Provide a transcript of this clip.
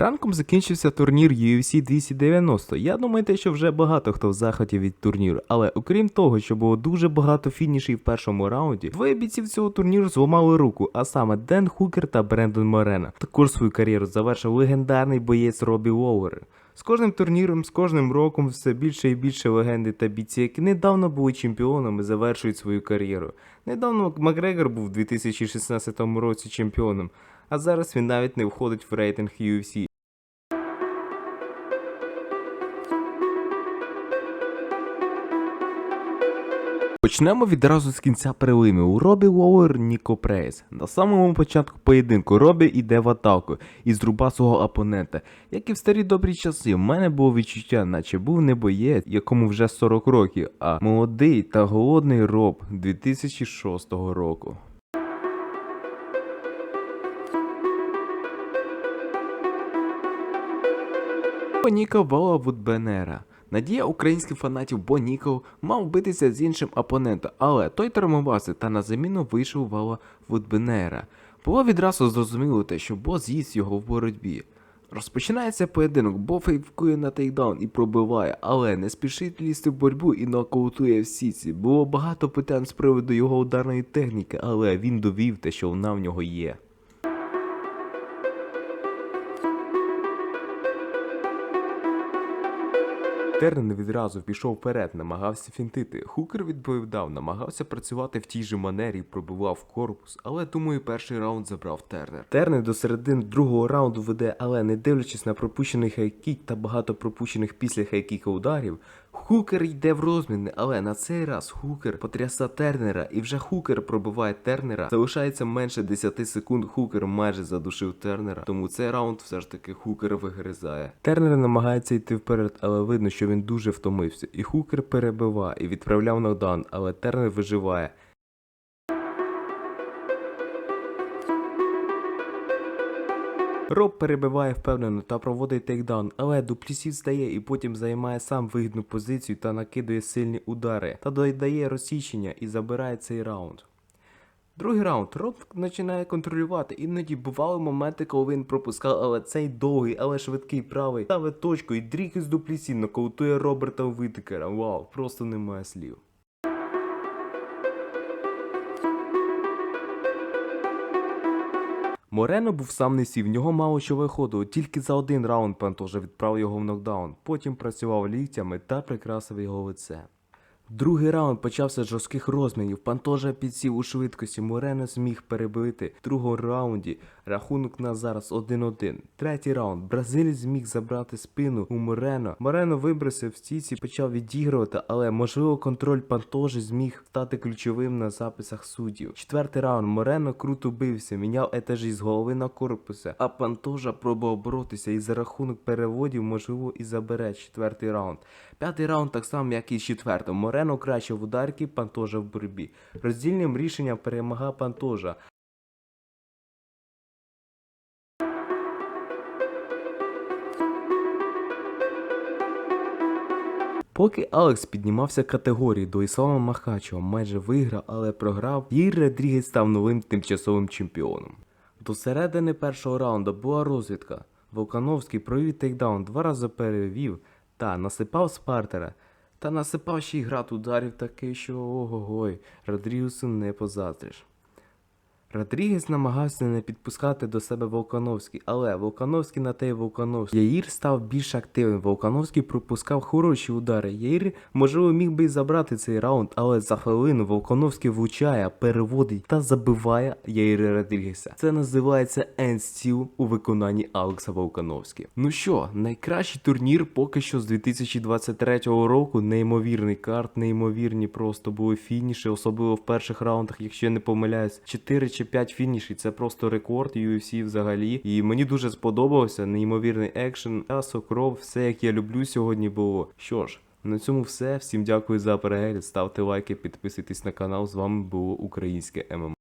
Ранком закінчився турнір UFC 290. Я думаю, те, що вже багато хто в захваті від турніру. Але окрім того, що було дуже багато фінішів в першому раунді, двоє бійців цього турніру зламали руку, а саме Ден Хукер та Брендон Морена. Також свою кар'єру завершив легендарний боєць Робі Лоуер. З кожним турніром, з кожним роком все більше і більше легенди та бійці, які недавно були чемпіонами, завершують свою кар'єру. Недавно Макгрегор був у 2016 році чемпіоном, а зараз він навіть не входить в рейтинг UFC. Почнемо відразу з кінця прилими. У Робі Лоуер Ніко Прейс. На самому початку поєдинку Робі йде в атаку і зруба свого опонента. Як і в старі добрі часи, в мене було відчуття, наче був не боєць, якому вже 40 років, а молодий та голодний Роб 2006 року. Боніко Вола Вудбенера. Надія українських фанатів Боніков мав битися з іншим опонентом, але той травмувався та на заміну вийшов Вала Вудбенера. Було відразу зрозуміло те, що Бо з'їсть його в боротьбі. Розпочинається поєдинок, Бо фейкує на тейкдаун і пробиває, але не спішить лізти в боротьбу і нокаутує в сіці. Було багато питань з приводу його ударної техніки, але він довів те, що вона в нього є. Терн відразу пішов вперед, намагався фінтити. Хукер відповідав, намагався працювати в тій же манері, пробивав корпус, але думаю, перший раунд забрав Тернер. Тернер до середини другого раунду веде, але не дивлячись на пропущений хайкік та багато пропущених після хайкіка ударів, Хукер йде в розміни, але на цей раз Хукер потряса Тернера, і вже Хукер пробиває Тернера. Залишається менше 10 секунд. Хукер майже задушив Тернера, тому цей раунд все ж таки Хукер вигризає. Тернер намагається йти вперед, але видно, що він дуже втомився. І Хукер перебиває і відправляв нокдаун, але Тернер виживає. Роб перебиває впевнено та проводить тейкдаун, але Дуплісів стає і потім займає сам вигідну позицію та накидує сильні удари, та додає розсічення і забирає цей раунд. Другий раунд Роб починає контролювати. Іноді бували моменти, коли він пропускав, але цей довгий, але швидкий правий ставить точку і Дрікс Дуплісів нокаутує Роберта Витикера. Вау, просто немає слів. Морено був сам не сів, в нього мало що виходило, тільки за один раунд Пантожа відправив його в нокдаун, потім працював ліктями та прикрасив його лице. Другий раунд почався з жорстких розмінів. Пантожа підсів у швидкості. Морено зміг перебити. В другому раунді рахунок на зараз 1-1. Третій раунд. Бразилець зміг забрати спину у Морено. Морено вибрався в стійці, почав відігрувати, але можливо контроль Пантожі зміг стати ключовим на записах суддів. Четвертий раунд. Морено круто бився, міняв етажі з голови на корпуса, а Пантожа пробував боротися і за рахунок переводів, можливо, і забере четвертий раунд. П'ятий раунд так само, як і з четвертим. Морено краще в ударки, Пантожа в боротьбі. Роздільним рішенням перемагав Пантожа. Поки Алекс піднімався категорії до Іслама Махачева, майже виграв, але програв, Єй Родрігес став новим тимчасовим чемпіоном. До середини першого раунду була розвідка. Волкановський провів тейкдаун, два рази перевів та насипав спартера. Та насипав ще й град ударів такий, що ого-гой, Родрігусу не позаздриш. Родрігес намагався не підпускати до себе Волкановський, але Волкановський на те й Волкановський. Яїр став більш активним. Волкановський пропускав хороші удари. Яїр, можливо, міг би й забрати цей раунд, але за хвилину Волкановський влучає, переводить та забиває Яїра Родрігеса. Це називається ендстіл у виконанні Алекса Волкановський. Ну що, найкращий турнір поки що з 2023 року. Неймовірний карт, неймовірні просто були фініші, особливо в перших раундах, якщо я не помиляюсь, 4 чи 5 фінішів. Це просто рекорд UFC взагалі. І мені дуже сподобався неймовірний екшен, асо, кров, все як я люблю сьогодні було. Що ж. На цьому все. Всім дякую за перегляд. Ставте лайки, підписуйтесь на канал. З вами було українське ММА.